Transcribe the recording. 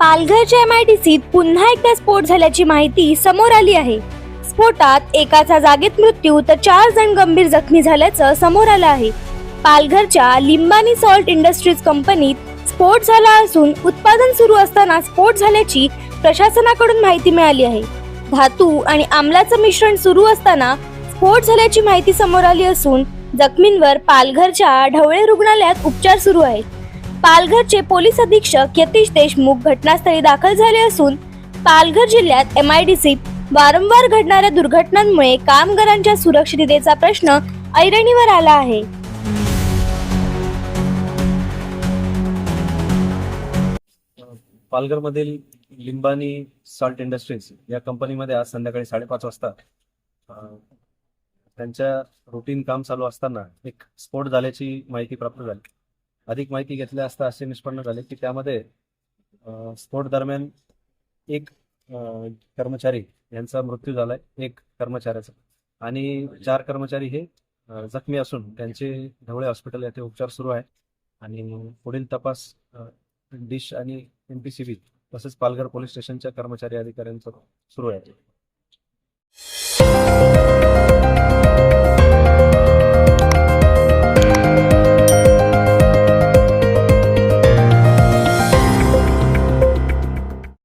पालघरच्या M I T सीत पुन्हा एकदा स्फोट झाल्याची माहिती समोर आली आहे. स्फोटात एकाचा जागेत मृत्यू तर चार जण गंभीर जखमी झाल्याचं समोर आलं आहे. पालघरच्या लिंबानी सॉल्ट इंडस्ट्रीज कंपनीत स्फोट झाला असून उत्पादन सुरू असताना स्फोट झाल्याची प्रशासनाकडून माहिती मिळाली आहे. धातू आणि आम्लाचं मिश्रण सुरू असताना स्फोट झाल्याची माहिती समोर आली असून जखमींवर पालघरच्या ढवळे रुग्णालयात उपचार सुरू आहेत. पालघरचे पोलीस अधीक्षक यतीश देशमुख घटनास्थळी दाखल झाले असून पालघर जिल्ह्यात एम आयडीसीत वारंवार घडणाऱ्या दुर्घटनांमुळे कामगारांच्या सुरक्षिततेचा प्रश्न ऐरणीवर आला आहे. पालघरमधील लिंबानी सॉल्ट इंडस्ट्रीज या कंपनीमध्ये आज संध्याकाळी साडेपाच वाजता त्यांच्या रुटीन काम चालू असताना एक स्फोट झाल्याची माहिती प्राप्त झाली. अधिक माहिती घेतल्या असता असे निष्पन्न झाले की त्यामध्ये स्फोट दरम्यान एक कर्मचारी यांचा मृत्यू झालाय एक कर्मचाऱ्याचा. आणि चार कर्मचारी हे जखमी असून त्यांचे ढवळे हॉस्पिटल येथे उपचार सुरू आहे. आणि पुढील तपास डिश आणि एमपीसीबी तसेच पालघर पोलीस स्टेशनच्या कर्मचारी अधिकाऱ्यांचा सुरू आहे.